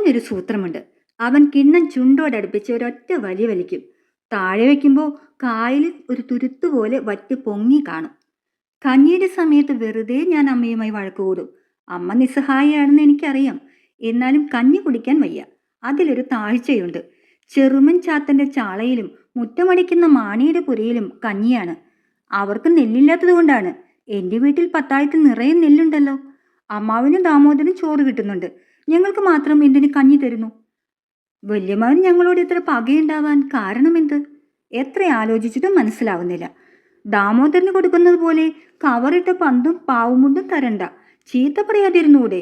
അവനൊരു സൂത്രമുണ്ട്. അവൻ കിണ്ണം ചുണ്ടോടടുപ്പിച്ച് ഒരൊറ്റ വലി വലിക്കും. താഴെ വയ്ക്കുമ്പോൾ കായൽ ഒരു തുരുത്ത് പോലെ വറ്റി പൊങ്ങി കാണും. കഞ്ഞിയുടെ സമയത്ത് വെറുതെ ഞാൻ അമ്മയുമായി വഴക്ക് കൂടും. അമ്മ നിസ്സഹായിയാണെന്ന് എനിക്കറിയാം. എന്നാലും കഞ്ഞി കുടിക്കാൻ വയ്യ. അതിലൊരു താഴ്ചയുണ്ട്. ചെറുമൻ ചാത്തന്റെ ചാളയിലും മുറ്റമടിക്കുന്ന മാണിയുടെ പുരയിലും കഞ്ഞിയാണ്. അവർക്ക് നെല്ലില്ലാത്തത് കൊണ്ടാണ്. എന്റെ വീട്ടിൽ പത്തായത്തിൽ നിറയെ നെല്ലുണ്ടല്ലോ. അമ്മാവിനും ദാമോദരനും ചോറ് കിട്ടുന്നുണ്ട്. ഞങ്ങൾക്ക് മാത്രം എന്തിന് കഞ്ഞി തരുന്നു? വല്യമാവൻ ഞങ്ങളോട് ഇത്ര പകയുണ്ടാവാൻ കാരണമെന്ത്? എത്ര ആലോചിച്ചിട്ടും മനസ്സിലാവുന്നില്ല. ദാമോദരന് കൊടുക്കുന്നത് പോലെ കവറിട്ട പന്തും പാവുമുണ്ടും തരണ്ട. ചീത്ത പറയാതിരുന്നൂടെ?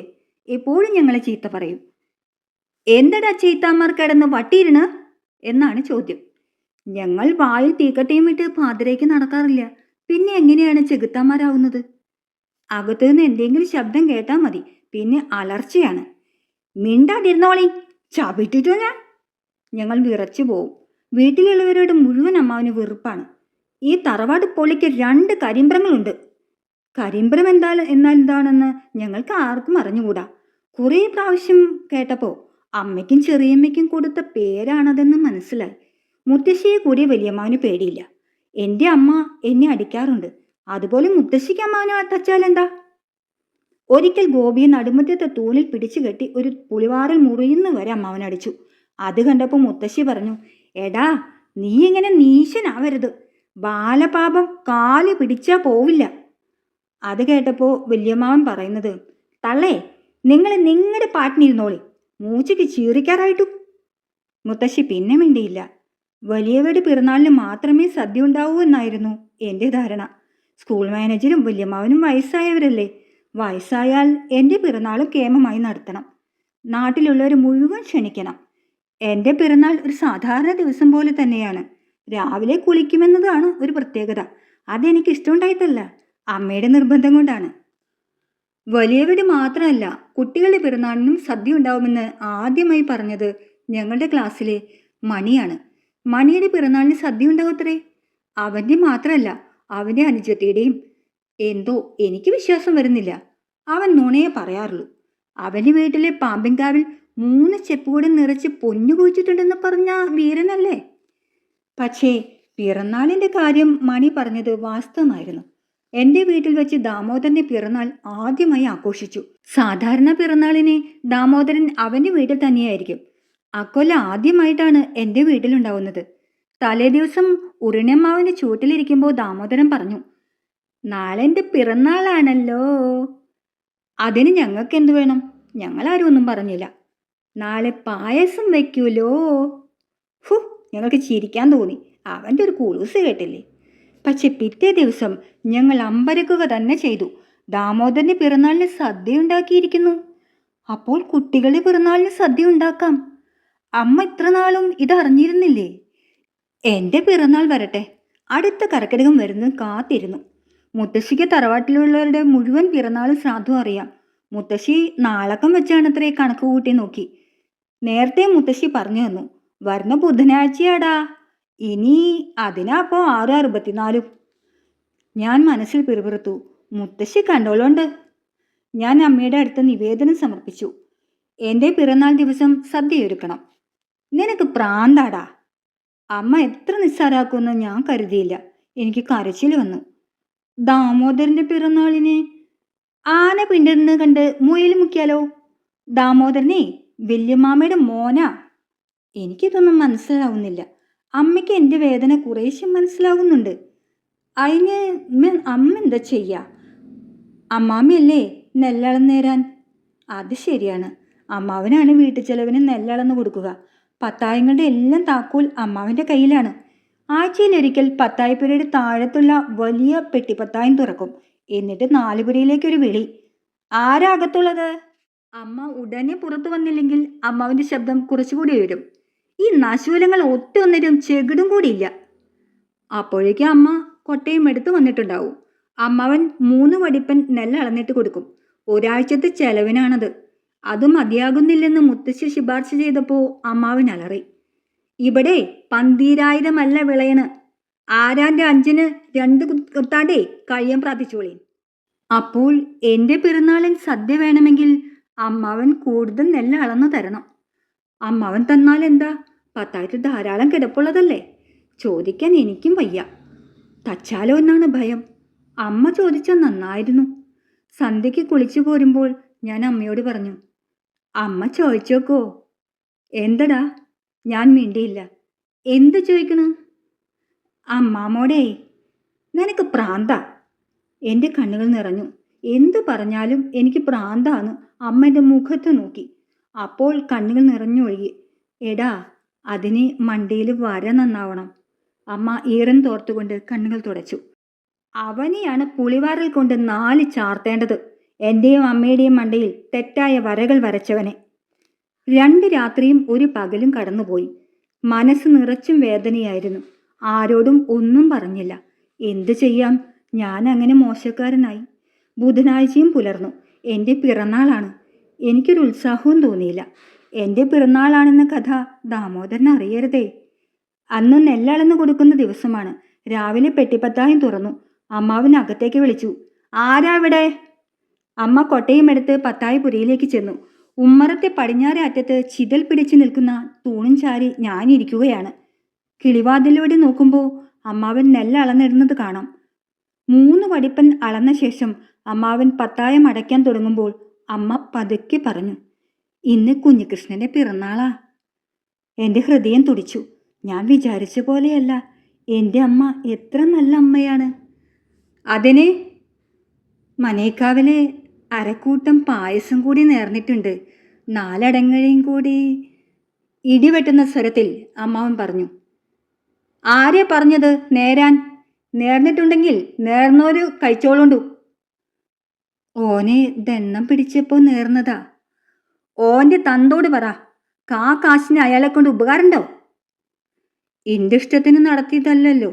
എപ്പോഴും ഞങ്ങളെ ചീത്ത പറയും. എന്തടാ ചീത്താമാർ കിടന്ന് വട്ടിയിരുന്ന് എന്നാണ് ചോദ്യം. ഞങ്ങൾ വായിൽ തീക്കട്ടയും വിട്ട് പാതിരേക്ക് നടക്കാറില്ല. പിന്നെ എങ്ങനെയാണ് ചെകുത്താന്മാരാവുന്നത്? അകത്തുനിന്ന് എന്തെങ്കിലും ശബ്ദം കേട്ടാൽ മതി. പിന്നെ അലർച്ചയാണ്. മിണ്ടാതിരുന്നോളി. ചവിട്ടിട്ടോ ഞാൻ? ഞങ്ങൾ വിറച്ചു പോവും. വീട്ടിലുള്ളവരോട് മുഴുവൻ അമ്മാവിന് വെറുപ്പാണ്. ഈ തറവാട് പൊളിക്ക് രണ്ട് കരിമ്പ്രങ്ങളുണ്ട്. കരിമ്പ്രം എന്താ എന്നാൽ എന്താണെന്ന് ഞങ്ങൾക്ക് ആർക്കും അറിഞ്ഞുകൂടാ. കുറേ പ്രാവശ്യം കേട്ടപ്പോൾ അമ്മയ്ക്കും ചെറിയമ്മയ്ക്കും കൊടുത്ത പേരാണതെന്ന് മനസ്സിലായി. മുത്തശ്ശിയെ കൂടി വലിയമ്മാവിന് പേടിയില്ല. എന്റെ അമ്മ എന്നെ അടിക്കാറുണ്ട്. അതുപോലെ മുത്തശ്ശിക്ക് അമ്മാവിനെ തച്ചാൽ എന്താ? ഒരിക്കൽ ഗോപിയെ നടുമുറ്റത്തെ തൂണിൽ പിടിച്ചു കെട്ടി ഒരു പുളിവാറിൽ മുറിയുന്ന വരെ അമ്മാവൻ അടിച്ചു. അത് കണ്ടപ്പോൾ മുത്തശ്ശി പറഞ്ഞു എടാ നീ എങ്ങനെ നീശനാവരുത്. ബാലപാപം കാൽ പിടിച്ചാ പോവില്ല. അത് കേട്ടപ്പോൾ വല്യമ്മാവൻ പറയുന്നത് തള്ളേ നിങ്ങൾ നിങ്ങളുടെ പാട്ടിനിരുന്നോളി. മൂച്ചയ്ക്ക് ചീറിക്കാറായിട്ടു. മുത്തശ്ശി പിന്നെ മിണ്ടിയില്ല. വലിയവരുടെ പിറന്നാളിന് മാത്രമേ സദ്യ ഉണ്ടാവൂ എന്നായിരുന്നു എന്റെ ധാരണ. സ്കൂൾ മാനേജരും വല്യമ്മാവനും വയസ്സായവരല്ലേ? വയസ്സായാൽ എന്റെ പിറന്നാൾ കേമമായി നടത്തണം. നാട്ടിലുള്ളവർ മുഴുവൻ ക്ഷണിക്കണം. എന്റെ പിറന്നാൾ ഒരു സാധാരണ ദിവസം പോലെ തന്നെയാണ്. രാവിലെ കുളിക്കുമെന്നതാണ് ഒരു പ്രത്യേകത. അതെനിക്ക് ഇഷ്ടമുണ്ടായിട്ടല്ല. അമ്മയുടെ നിർബന്ധം കൊണ്ടാണ്. വലിയവര് മാത്രമല്ല കുട്ടികളുടെ പിറന്നാളിനും സദ്യ ഉണ്ടാവുമെന്ന് ആദ്യമായി പറഞ്ഞത് ഞങ്ങളുടെ ക്ലാസ്സിലെ മണിയാണ്. മണിയുടെ പിറന്നാളിന് സദ്യ ഉണ്ടാവത്രേ? അവന്റെ മാത്രമല്ല അവന്റെ അനുജത്തിയുടെയും എന്തോ എനിക്ക് വിശ്വാസം വരുന്നില്ല. അവൻ നുണയെ പറയാറുള്ളൂ. അവന്റെ വീട്ടിലെ പാമ്പിൻകാവിൽ മൂന്ന് ചെപ്പുകൂടെ നിറച്ച് പൊന്നു കുഴിച്ചിട്ടുണ്ടെന്ന് പറഞ്ഞ വീരനല്ലേ? പക്ഷേ പിറന്നാളിന്റെ കാര്യം മണി പറഞ്ഞത് വാസ്തവമായിരുന്നു. എന്റെ വീട്ടിൽ വെച്ച് ദാമോദരന്റെ പിറന്നാൾ ആദ്യമായി ആഘോഷിച്ചു. സാധാരണ പിറന്നാളിനെ ദാമോദരൻ അവന്റെ വീട്ടിൽ തന്നെയായിരിക്കും. അക്കൊല്ല ആദ്യമായിട്ടാണ് എന്റെ വീട്ടിലുണ്ടാവുന്നത്. തലേദിവസം ഉരുണമ്മാവിന്റെ ചൂട്ടിലിരിക്കുമ്പോൾ ദാമോദരൻ പറഞ്ഞു നാളെ എന്റെ പിറന്നാളാണല്ലോ. അതിന് ഞങ്ങൾക്ക് എന്ത് വേണം? ഞങ്ങളാരും ഒന്നും പറഞ്ഞില്ല. നാളെ പായസം വെക്കൂലോ ഹു ഞങ്ങൾക്ക് ചിരിക്കാൻ തോന്നി. അവന്റെ ഒരു കുളൂസ് കേട്ടില്ലേ? പക്ഷെ പിറ്റേ ദിവസം ഞങ്ങൾ അമ്പരക്കുക തന്നെ ചെയ്തു. ദാമോദരന്റെ പിറന്നാളിന് സദ്യ ഉണ്ടാക്കിയിരിക്കുന്നു. അപ്പോൾ കുട്ടികളുടെ പിറന്നാളിന് സദ്യ ഉണ്ടാക്കാം. അമ്മ ഇത്ര നാളും ഇതറിഞ്ഞിരുന്നില്ലേ? എന്റെ പിറന്നാൾ വരട്ടെ. അടുത്ത കർക്കിടകം വരുന്നത് കാത്തിരുന്നു. മുത്തശ്ശിക്ക് തറവാട്ടിലുള്ളവരുടെ മുഴുവൻ പിറന്നാളും ശ്രാദ്ധം അറിയാം. മുത്തശ്ശി നാളക്കം വെച്ചാണ് അത്രേ കണക്ക് കൂട്ടി നോക്കി. നേരത്തെ മുത്തശ്ശി പറഞ്ഞു തന്നു വരുന്ന ബുധനാഴ്ചയാടാ. ഇനി അതിനപ്പോ ആറ് അറുപത്തിനാലും. ഞാൻ മനസ്സിൽ പിറുപിറുത്തു മുത്തശ്ശി കണ്ടോളുണ്ട്. ഞാൻ അമ്മയുടെ അടുത്ത് നിവേദനം സമർപ്പിച്ചു എന്റെ പിറന്നാൾ ദിവസം സദ്യ ഒരുക്കണം നിനക്ക് പ്രാന്താടാ. അമ്മ എത്ര നിസ്സാരാക്കുമെന്ന് ഞാൻ കരുതിയില്ല. എനിക്ക് കരച്ചിൽ വന്നു. ദാമോദരന്റെ പിറന്നാളിന് ആന പിണ്ടിരുന്ന് കണ്ട് മുയിൽ മുക്കിയാലോ? ദാമോദരനെ വല്യമ്മാമ്മയുടെ മോന. എനിക്കിതൊന്നും മനസ്സിലാവുന്നില്ല. അമ്മയ്ക്ക് എന്റെ വേദന കുറേശ്ശെ മനസ്സിലാവുന്നുണ്ട്. അതിന് അമ്മ എന്താ ചെയ്യുക അമ്മാമ്മയല്ലേ നെല്ലളന്നേരാൻ അത് ശരിയാണ്. അമ്മാവനാണ് വീട്ടു ചെലവിന് നെല്ലളന്ന് കൊടുക്കുക. പത്തായങ്ങളുടെ എല്ലാം താക്കോൽ അമ്മാവന്റെ കയ്യിലാണ്. ആഴ്ചയിലൊരിക്കൽ പത്തായപ്പുരയുടെ താഴത്തുള്ള വലിയ പെട്ടിപ്പത്തായം തുറക്കും. എന്നിട്ട് നാലുപുരയിലേക്ക് ഒരു വിളി. ആരാകത്തുള്ളത്? അമ്മ ഉടനെ പുറത്തു വന്നില്ലെങ്കിൽ അമ്മാവിന്റെ ശബ്ദം കുറച്ചുകൂടി ഉയരും. ഈ നശൂലങ്ങൾ ഒറ്റൊന്നിനും ചെകിടും കൂടിയില്ല. അപ്പോഴേക്കും അമ്മ കൊട്ടയും എടുത്തു വന്നിട്ടുണ്ടാവും. അമ്മാവൻ മൂന്ന് വടിപ്പൻ നെല്ല് അളന്നിട്ട് കൊടുക്കും. ഒരാഴ്ചത്തെ ചെലവിനാണത്. അത് മതിയാകുന്നില്ലെന്ന് മുത്തശ്ശി ശുപാർശ ചെയ്തപ്പോൾ അമ്മാവൻ അലറി. ഇവിടെ പന്തീരായിരമല്ല വിളയണ്. ആരാന്റെ അഞ്ചിന് രണ്ട് കുത്ത് കുത്താണ്ടേ കഴിയാൻ പ്രാർത്ഥിച്ചോളി അപ്പോൾ എന്റെ പിറന്നാളിൽ സദ്യ വേണമെങ്കിൽ അമ്മാവൻ കൂടുതൽ നെല്ല് അളന്നു തരണം. അമ്മാവൻ തന്നാൽ എന്താ? പത്തായിരത്തി ധാരാളം കിടപ്പുള്ളതല്ലേ? ചോദിക്കാൻ എനിക്കും വയ്യ. തച്ചാലോ എന്നാണ് ഭയം. അമ്മ ചോദിച്ചാൽ നന്നായിരുന്നു. സന്ധ്യയ്ക്ക് കുളിച്ചു പോരുമ്പോൾ ഞാൻ അമ്മയോട് പറഞ്ഞു അമ്മ ചോദിച്ചോക്കോ. എന്തടാ? ഞാൻ മിണ്ടിയില്ല. എന്ത് ചോദിക്കണു? അമ്മാമോടേ നിനക്ക് പ്രാന്ത. എന്റെ കണ്ണുകൾ നിറഞ്ഞു. എന്ത് പറഞ്ഞാലും എനിക്ക് പ്രാന്താന്ന് അമ്മ എന്റെ മുഖത്ത് നോക്കി. അപ്പോൾ കണ്ണുകൾ നിറഞ്ഞൊഴുകി. എടാ അതിന് മണ്ടിയിൽ വര നന്നാവണം. അമ്മ ഈറൻ തോർത്തുകൊണ്ട് കണ്ണുകൾ തുടച്ചു. അവനെയാണ് പുളിവാറിൽ കൊണ്ട് നാല് ചാർത്തേണ്ടത്. എന്റെയും അമ്മയുടെയും മണ്ടയിൽ തെറ്റായ വരകൾ വരച്ചവനെ. രണ്ട് രാത്രിയും ഒരു പകലും കടന്നുപോയി. മനസ്സ് നിറച്ചും വേദനയായിരുന്നു. ആരോടും ഒന്നും പറഞ്ഞില്ല. എന്തു ചെയ്യാം? ഞാൻ അങ്ങനെ മോശക്കാരനായി. ബുധനാഴ്ചയും പുലർന്നു. എന്റെ പിറന്നാളാണ്. എനിക്കൊരു ഉത്സാഹവും തോന്നിയില്ല. എന്റെ പിറന്നാളാണെന്ന കഥ ദാമോദരൻ അറിയരുതേ. അന്ന് നെല്ലളന്ന് കൊടുക്കുന്ന ദിവസമാണ്. രാവിലെ പെട്ടിപ്പത്തായും തുറന്നു. അമ്മാവിനെ അകത്തേക്ക് വിളിച്ചു. ആരാവിടെ അമ്മ കൊട്ടയും എടുത്ത് പത്തായി പുരയിലേക്ക് ചെന്നു. ഉമ്മറത്തെ പടിഞ്ഞാറേ അറ്റത്ത് ചിതൽ പിടിച്ചു നിൽക്കുന്ന തൂണും ചാരി ഞാനിരിക്കുകയാണ്. കിളിവാതിലൂടെ നോക്കുമ്പോൾ അമ്മാവൻ നെല്ല് അളന്നിടുന്നത് കാണാം. മൂന്ന് വടിപ്പൻ അളന്ന ശേഷം അമ്മാവൻ പത്തായം അടയ്ക്കാൻ തുടങ്ങുമ്പോൾ അമ്മ പതുക്കെ പറഞ്ഞു ഇന്ന് കുഞ്ഞികൃഷ്ണന്റെ പിറന്നാളാ. എന്റെ ഹൃദയം തുടിച്ചു. ഞാൻ വിചാരിച്ച പോലെയല്ല. എന്റെ അമ്മ എത്ര നല്ല അമ്മയാണ്. അതിനെ മനേക്കാവിലെ അരക്കൂട്ടം പായസം കൂടി നേർന്നിട്ടുണ്ട്. നാലടങ്ങഴയും കൂടി. ഇടിവെട്ടുന്ന സ്വരത്തിൽ അമ്മാവൻ പറഞ്ഞു ആരെ പറഞ്ഞത് നേരാൻ. നേർന്നിട്ടുണ്ടെങ്കിൽ നേർന്നോര് കഴിച്ചോളുണ്ടു. ഓനെ ദണ്ണം പിടിച്ചപ്പോ നേർന്നതാ. ഓന്റെ തന്തോട് പറ കാ കാശിന് അയാളെ കൊണ്ട് ഉപകാരമുണ്ടോ എന്റെ ഇഷ്ടത്തിന് നടത്തിയതല്ലല്ലോ.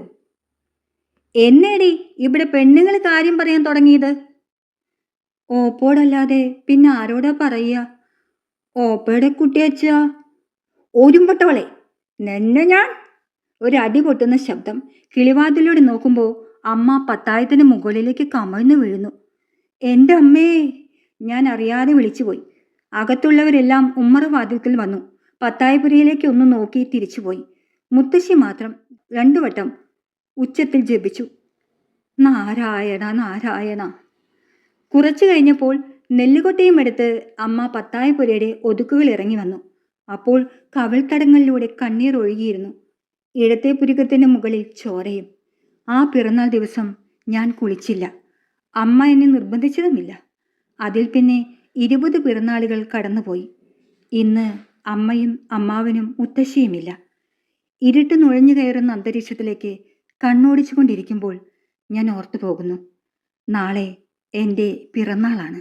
എന്നേടി ഇവിടെ പെണ്ണുങ്ങൾ കാര്യം പറയാൻ തുടങ്ങിയത്? ഓപ്പോടല്ലാതെ പിന്നെ ആരോടാ പറയുക? ഓപ്പയുടെ കുട്ടിയച്ച ഒരുമ്പട്ടവളെ നിന്നെ ഞാൻ ഒരു അടി പൊട്ടുന്ന ശബ്ദം കിളിവാതിലൂടെ നോക്കുമ്പോൾ അമ്മ പത്തായത്തിന് മുകളിലേക്ക് കമഴ്ന്നു വീഴുന്നു. എന്റെ അമ്മേ ഞാൻ അറിയാതെ വിളിച്ചുപോയി. അകത്തുള്ളവരെല്ലാം ഉമ്മറ വാതിൽക്കൽ വന്നു. പത്തായപുരയിലേക്ക് ഒന്ന് നോക്കി തിരിച്ചുപോയി. മുത്തശ്ശി മാത്രം രണ്ടു വട്ടം ഉച്ചത്തിൽ ജപിച്ചു. നാരായണ നാരായണ. കുറച്ചു കഴിഞ്ഞപ്പോൾ നെല്ലുകൊട്ടയും എടുത്ത് അമ്മ പത്തായപുരയുടെ ഒതുക്കുകൾ ഇറങ്ങി വന്നു. അപ്പോൾ കവിൾത്തടങ്ങളിലൂടെ കണ്ണീർ ഒഴുകിയിരുന്നു. ഇടത്തെ പുരുക്കത്തിന്റെ മുകളിൽ ചോരയും. ആ പിറന്നാൾ ദിവസം ഞാൻ കുളിച്ചില്ല. അമ്മ എന്നെ നിർബന്ധിച്ചതുമില്ല. അതിൽ പിന്നെ ഇരുപത് പിറന്നാളുകൾ കടന്നുപോയി. ഇന്ന് അമ്മയും അമ്മാവനും മുത്തശ്ശിയുമില്ല. ഇരുട്ട് നുഴഞ്ഞു കയറുന്ന അന്തരീക്ഷത്തിലേക്ക് കണ്ണോടിച്ചുകൊണ്ടിരിക്കുമ്പോൾ ഞാൻ ഓർത്തു പോകുന്നു നാളെ എന്റെ പിറന്നാളാണ്.